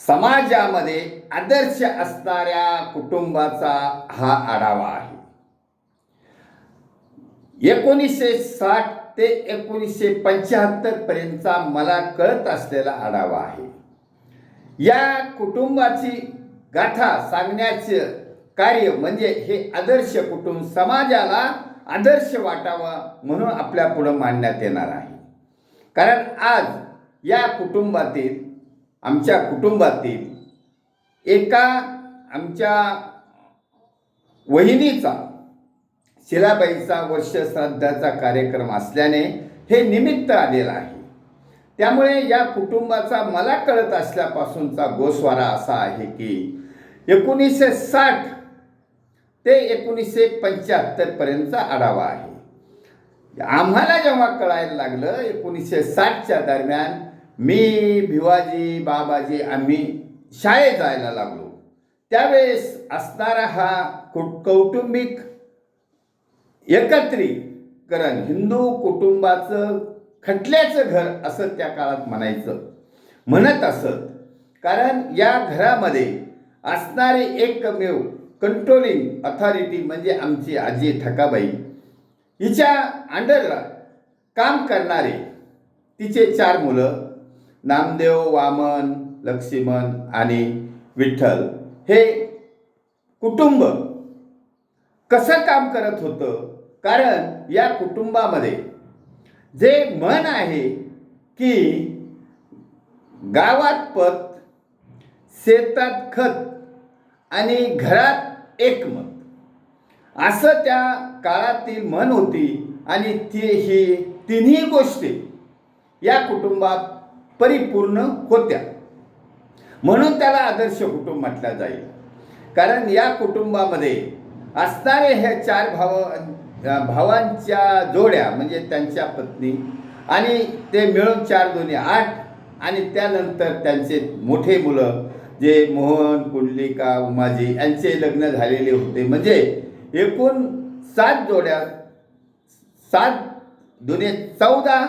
समाजामध्ये आदर्श असणाऱ्या कुटुंबाचा हा आढावा आहे. एकोणीसशे साठ ते एकोणीसशे पंच्याहत्तर पर्यंतचा मला कळत असलेला आढावा आहे. या कुटुंबाची गाथा सांगण्याचे कार्य म्हणजे हे आदर्श कुटुंब समाजाला आदर्श वाटावा म्हणून आपल्या पुढं मांडण्यात येणार आहे. कारण आज या कुटुंबातील आमच्या कुटुंबातील एका आमच्या वहिनीचा शिलाबाईचा वर्ष श्राद्धाचा कार्यक्रम असल्याने हे निमित्त आलेलं आहे. त्यामुळे या कुटुंबाचा मला कळत असल्यापासूनचा गोस्वारा असा आहे की एकोणीसशे साठ ते एकोणीसशे पंच्याहत्तरपर्यंतचा आढावा आहे. आम्हाला जेव्हा कळायला लागलं एकोणीसशे साठच्या दरम्यान मी भिवाजी बाबाजी आम्ही शाळेत जायला लागलो. त्यावेळेस असणारा हा कुट कौटुंबिक एकत्रीकरण हिंदू कुटुंबाचं खटल्याचं घर असं त्या काळात म्हणायचं. म्हणत असत. कारण या घरामध्ये असणारे एकमेव कंट्रोलिंग अथॉरिटी म्हणजे आमची आजी ठकाबाई. हिच्या अंडर काम करणारे तिचे चार मुलं नामदेव वामन लक्ष्मण आणि विठ्ठल हे कुटुंब कसं काम करत होतं? कारण या कुटुंबामध्ये जे म्हण आहे की गावात पत शेतात खत आणि घरात एकमत. असं त्या काळातील म्हण होती आणि ती ही तिन्ही गोष्टी या कुटुंबात परिपूर्ण होत्या. म्हणून त्याला आदर्श कुटुंब म्हटलं जाईल. कारण या कुटुंबामध्ये असणारे हे चार भाव भावांच्या जोड्या म्हणजे त्यांच्या पत्नी आणि ते मिळून चार दोन्ही आठ आणि त्यानंतर त्यांचे मोठे मुलं जे मोहन कुंडलिका उमाजी यांचे लग्न झालेले होते. म्हणजे एकूण सात जोड्या सात दोन्ही चौदा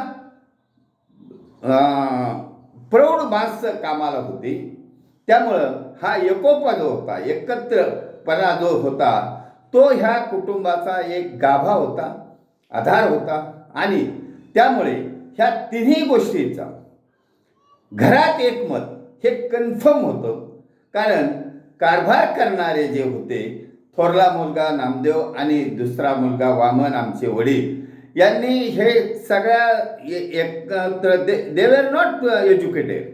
प्रौढ माणसं कामाला होती. त्यामुळं हा एकोपा जो होता एकत्रपणा जो होता. तो ह्या कुटुंबाचा एक गाभा होता आधार होता आणि त्यामुळे ह्या तिन्ही गोष्टींचा घरात एकमत हे कन्फर्म होतं. कारण कारभार करणारे जे होते थोरला मुलगा नामदेव आणि दुसरा मुलगा वामन आमचे वडील यांनी हे सगळ्या एकत्र दे वेर नॉट एज्युकेटेड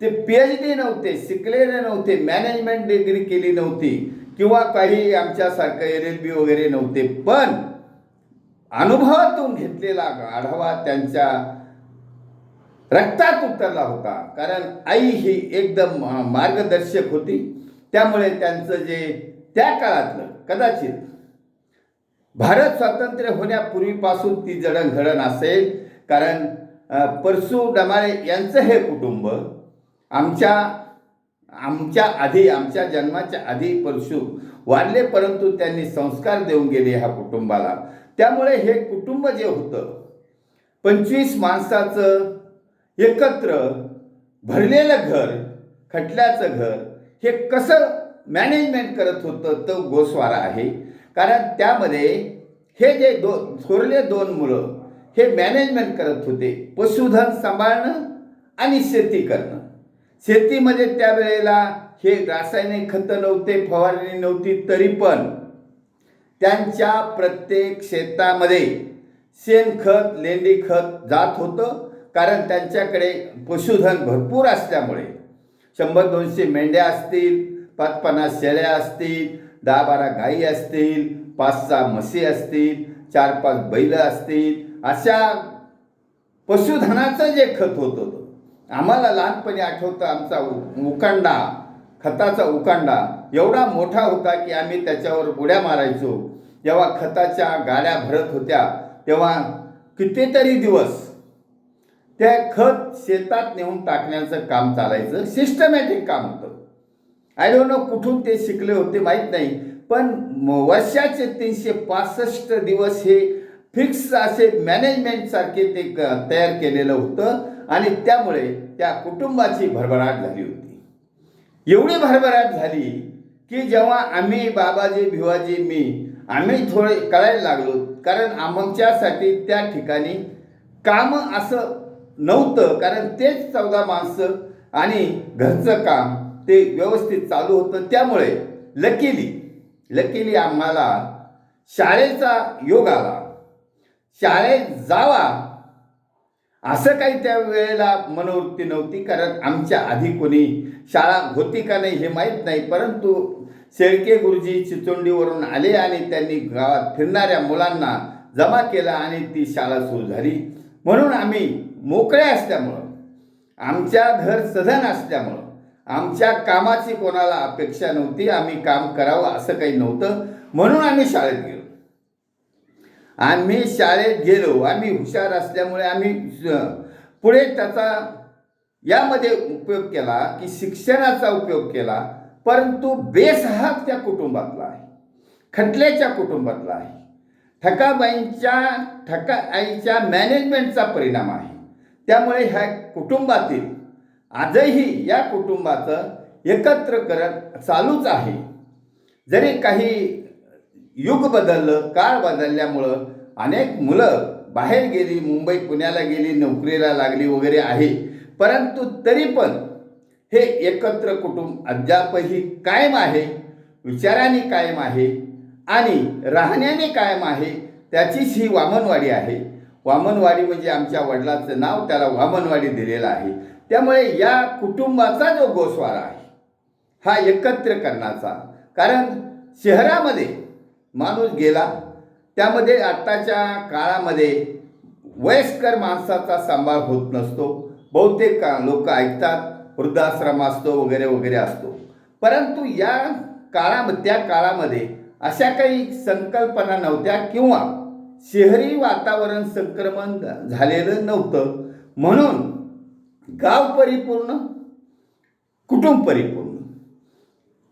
ते पी एच डी नव्हते शिकलेले नव्हते मॅनेजमेंट डिग्री केली नव्हती किंवा काही आमच्यासारखं एल एल बी वगैरे नव्हते. पण अनुभवातून घेतलेला आढावा त्यांच्या रक्तात उतरला होता. कारण आई ही एकदम मार्गदर्शक होती. त्यामुळे त्यांचं जे त्या काळातलं कदाचित भारत स्वातंत्र्य होण्यापूर्वीपासून ती जडणघडण असेल. कारण परसू डमाळे यांचं हे कुटुंब आमच्या आमच्या आधी आमच्या जन्माच्या आधी परशु वाढले परंतु त्यांनी संस्कार देऊन गेले ह्या कुटुंबाला. त्यामुळे हे कुटुंब जे होतं पंचवीस माणसाचं एकत्र भरलेलं घर खटल्याचं घर हे कसं मॅनेजमेंट करत होतं तो गोस्वारा आहे. कारण त्यामध्ये हे जे दो थोरले दोन मुलं हे मॅनेजमेंट करत होते. पशुधन सांभाळणं आणि शेती करणं. शेतीमध्ये त्यावेळेला हे रासायनिक खतं नव्हते फवारणी नव्हती तरी पण त्यांच्या प्रत्येक शेतामध्ये शेणखत लेंडी खत जात होतं. कारण त्यांच्याकडे पशुधन भरपूर असल्यामुळे. शंभर दोनशे मेंढ्या असतील पाच पन्नास शेळ्या असतील दहा बारा गायी असतील पाच सहा म्हशी असतील चार पाच बैल असतील अशा पशुधनाचं जे खत होत होतं आम्हाला लहानपणी आठवतं आमचा उ उकांडा खताचा उकांडा एवढा मोठा होता की आम्ही त्याच्यावर उड्या मारायचो. जेव्हा खताच्या गाड्या भरत होत्या तेव्हा कितीतरी दिवस त्या खत शेतात नेऊन टाकण्याचं काम चालायचं. सिस्टमॅटिक काम होतं. आय डोंट नो कुठून ते शिकले होते माहीत नाही. पण वर्षाचे तीनशे पासष्ट दिवस हे फिक्स असे मॅनेजमेंटसारखे ते क तयार केलेलं होतं आणि त्यामुळे त्या कुटुंबाची भरभराट झाली होती. एवढी भरभराट झाली की जेव्हा आम्ही बाबाजी भिवाजी मी आम्ही थोडे कळायला लागलो. कारण आमच्यासाठी त्या ठिकाणी काम असं नव्हतं. कारण तेच चौदा माणसं आणि घरचं काम ते व्यवस्थित चालू होतं. त्यामुळे लकीली लकीली आम्हाला शाळेचा योग आला. शाळेत जावा. असं काही त्या वेळेला मनोवृत्ती नव्हती कारण आमच्या आधी कोणी शाळा होती का नाही हे माहीत नाही. परंतु शेळके गुरुजी चिचोंडीवरून आले आणि त्यांनी गावात फिरणाऱ्या मुलांना जमा केला आणि ती शाळा सुरू झाली. म्हणून आम्ही मोकळे असल्यामुळं आमच्या घर सधन असल्यामुळं आमच्या कामाची कोणाला अपेक्षा नव्हती आम्ही काम करावं असं काही नव्हतं. म्हणून आम्ही शाळेत गेलो. आम्ही शाळेत गेलो. आम्ही हुशार असल्यामुळे आम्ही पुढे त्याचा यामध्ये उपयोग केला की शिक्षणाचा उपयोग केला. परंतु बेस हा त्या कुटुंबातला आहे. खटल्याच्या कुटुंबातला आहे. ठकाबाईंच्या ठकाआईच्या मॅनेजमेंटचा परिणाम आहे. त्यामुळे ह्या कुटुंबातील आजही या कुटुंबाचं एकत्रकरण चालूच आहे. जरी काही युग बदललं काळ बदलल्यामुळं अनेक मुलं बाहेर गेली मुंबई पुण्याला गेली नोकरीला लागली वगैरे आहे. परंतु तरी पण हे एकत्र कुटुंब अद्यापही कायम आहे विचाराने कायम आहे आणि राहण्याने कायम आहे त्याचीच ही वामनवाडी आहे. वामनवाडी म्हणजे आमच्या वडिलाचं नाव त्याला वामनवाडी दिलेलं आहे. त्यामुळे या कुटुंबाचा जो गोस्वारा आहे हा एकत्र करण्याचा. कारण शहरामध्ये माणूस गेला त्यामध्ये आत्ताच्या काळामध्ये वयस्कर माणसाचा सांभाळ होत नसतो. बहुतेक लोक ऐकतात वृद्धाश्रम असतो वगैरे वगैरे असतो. परंतु या काळामध्ये त्या काळामध्ये अशा काही संकल्पना नव्हत्या किंवा शहरी वातावरण संक्रमण झालेलं नव्हतं. म्हणून गाव परिपूर्ण कुटुंब परिपूर्ण.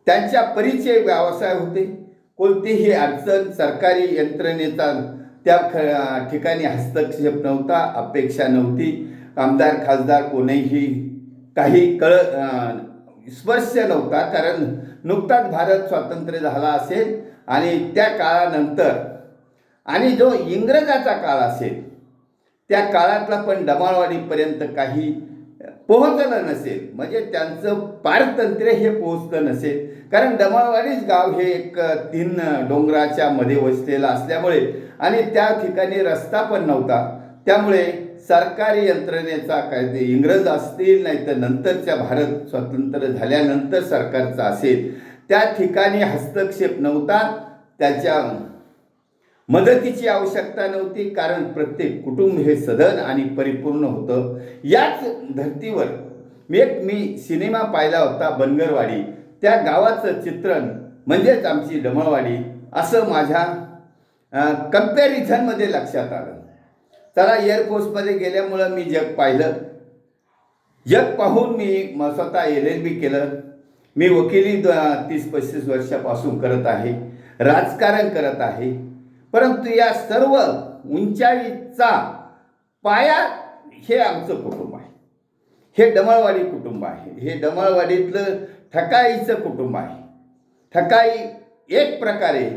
त्यांच्या परिचय व्यवसाय होते. कोणतीही अडचण सरकारी यंत्रणेचा त्या ख ठिकाणी हस्तक्षेप नव्हता अपेक्षा नव्हती. आमदार खासदार कोणीही काही कळ स्पर्श नव्हता कारण नुकताच भारत स्वातंत्र्य झाला असेल आणि त्या काळानंतर आणि जो इंग्रजाचा काळ असेल त्या काळातला पण डमाळवाडीपर्यंत काही पोहोचलं नसेल म्हणजे त्यांचं पारतंत्र्य हे पोहोचलं नसेल. कारण डमाळवाडीच गाव हे एक तीन डोंगराच्या मध्ये वसलेलं असल्यामुळे आणि त्या ठिकाणी रस्ता पण नव्हता. त्यामुळे सरकारी यंत्रणेचा कायदे इंग्रज असतील नाही तर नंतरच्या भारत स्वतंत्र झाल्यानंतर सरकारचा असेल त्या ठिकाणी हस्तक्षेप नव्हता. त्याच्या मदतीची आवश्यकता नव्हती कारण प्रत्येक कुटुंब हे सदन आणि परिपूर्ण होतं. याच धर्तीवर मी एक मी सिनेमा पाहिला होता बनगरवाडी. त्या गावाचं चित्रण म्हणजेच आमची डमळवाडी असं माझ्या कम्पॅरिझनमध्ये लक्षात आलं. त्याला एअरफोर्समध्ये गेल्यामुळं मी जग पाहिलं. जग पाहून मी स्वतः एल एल बी केलं. मी वकिली द- तीस पस्तीस वर्षापासून करत आहे. राजकारण करत आहे. परंतु या सर्व उंचाईचा पाया हे आमचं कुटुंब आहे. हे डमळवाडी कुटुंब आहे. हे डमळवाडीतलं ठकाईचं कुटुंब आहे. ठकाई एक प्रकारे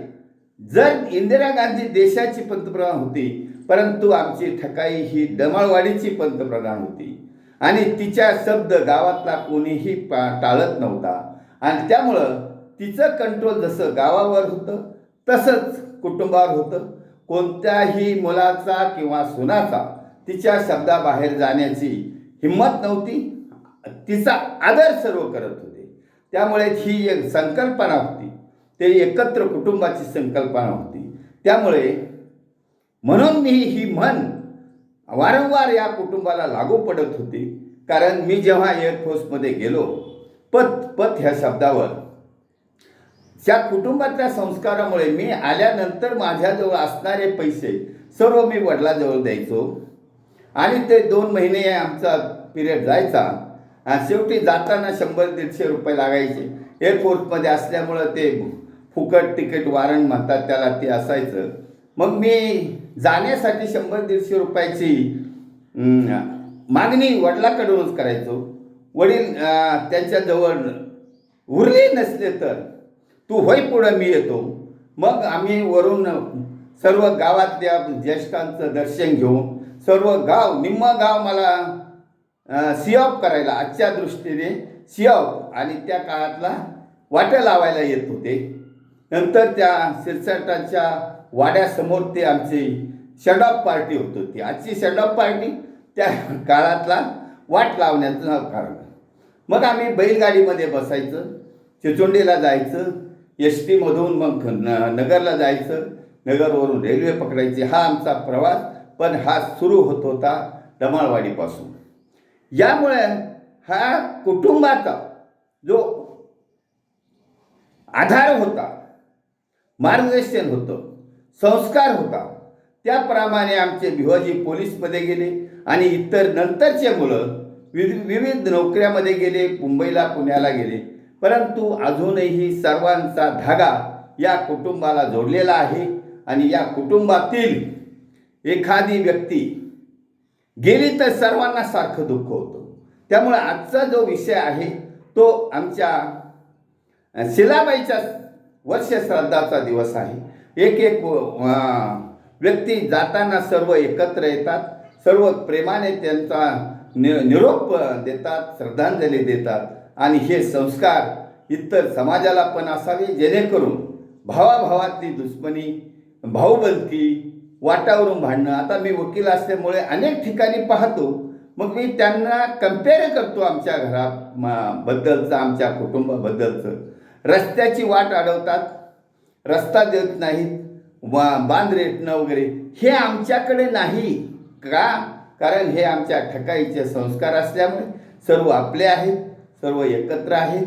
जर इंदिरा गांधी देशाची पंतप्रधान होती परंतु आमची ठकाई ही डमळवाडीची पंतप्रधान होती. आणि तिच्या शब्द गावातला कोणीही पा टाळत नव्हता. आणि त्यामुळं तिचं कंट्रोल जसं गावावर होतं तसंच कुटुंबावर होतं. कोणत्याही मुलाचा किंवा सुनाचा तिच्या शब्दाबाहेर जाण्याची हिंमत नव्हती. तिचा आदर सर्व करत होते. त्यामुळे ही एक संकल्पना होती. ते एकत्र कुटुंबाची संकल्पना होती. त्यामुळे म्हणून मी ही म्हण वारंवार या कुटुंबाला लागू पडत होती. कारण मी जेव्हा एअरफोर्समध्ये गेलो पत पत ह्या शब्दावर त्या कुटुंबातल्या संस्कारामुळे मी आल्यानंतर माझ्याजवळ असणारे पैसे सर्व मी वडिलाजवळ द्यायचो. आणि ते दोन महिने आमचा पिरियड जायचा. आणि शेवटी जाताना शंभर दीडशे रुपये लागायचे. एअरफोर्समध्ये असल्यामुळं ते फुकट तिकीट वारण म्हणतात त्याला ते असायचं. मग मी जाण्यासाठी शंभर दीडशे रुपयाची मागणी वडिलाकडूनच करायचो. वडील त्यांच्याजवळ उरले नसले तर तू होय पुढं मी येतो. मग आम्ही वरून सर्व गावातल्या ज्येष्ठांचं दर्शन घेऊन सर्व गाव निम्म गाव मला सिऑफ करायला आजच्या दृष्टीने सिऑफ आणि त्या काळातला वाट्या लावायला येत होते. नंतर त्या शिरसाटाच्या वाड्यासमोर ते आमची शडॉप पार्टी होत होती. आजची शडॉप पार्टी त्या काळातला वाट लावण्याचं कारण. मग आम्ही बैलगाडीमध्ये बसायचं चिचोंडीला जायचं. एस टीमधून मग न नगरला जायचं. नगरवरून रेल्वे पकडायची. हा आमचा प्रवास. पण हा सुरू होत होता डमाळवाडीपासून यामुळे हा कुटुंबाचा जो आधार होता मार्गदर्शन होतं संस्कार होता त्याप्रमाणे आमचे भिवाजी पोलीसमध्ये गेले आणि इतर नंतरचे मुलं विविध नोकऱ्यामध्ये गेले मुंबईला पुण्याला गेले. परंतु अजूनही सर्वांचा धागा या कुटुंबाला जोडलेला आहे आणि या कुटुंबातील एखादी व्यक्ती गेली तर सर्वांना सारखं दुःख होतं. त्यामुळे आजचा जो विषय आहे तो आमच्या शिलाबाईच्या वर्ष श्रद्धाचा दिवस आहे. एक एक व्यक्ती जाताना सर्व एकत्र येतात सर्व प्रेमाने त्यांचा नि निरोप देतात श्रद्धांजली देतात. आणि हे संस्कार इतर समाजाला पण असावे जेणेकरून भावाभावातली दुश्मनी भाऊबंदकी वाटावरून भांडणं. आता मी वकील असल्यामुळे अनेक ठिकाणी पाहतो मग मी त्यांना कंपेअर करतो आमच्या घरा बद्दलचं आमच्या कुटुंबाबद्दलचं. रस्त्याची वाट अडवतात रस्ता देत नाहीत वा बांध रेटणं वगैरे. हे आमच्याकडे नाही. का? कारण हे आमच्या ठकाईचे संस्कार असल्यामुळे सर्व आपले आहेत. सर्व एकत्र आहेत.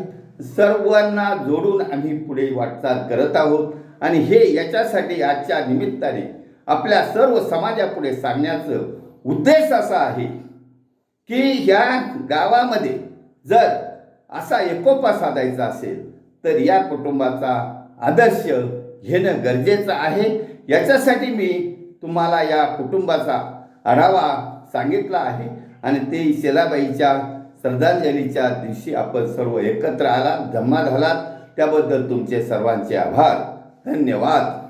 सर्वांना जोडून आम्ही पुढे वाटचाल करत आहोत. आणि हे याच्यासाठी आजच्या निमित्ताने आपल्या सर्व समाजापुढे सांगण्याचं उद्देश असा आहे की ह्या गावामध्ये जर असा एकोपा साधायचा असेल तर या कुटुंबाचा आदर्श घेणं गरजेचं आहे. याच्यासाठी मी तुम्हाला या कुटुंबाचा आढावा सांगितला आहे. आणि ते शेलाबाईच्या श्रद्धांजलीच्या दिवशी आपण सर्व एकत्र आलात जमा झालात त्याबद्दल तुमचे सर्वांचे आभार. धन्यवाद.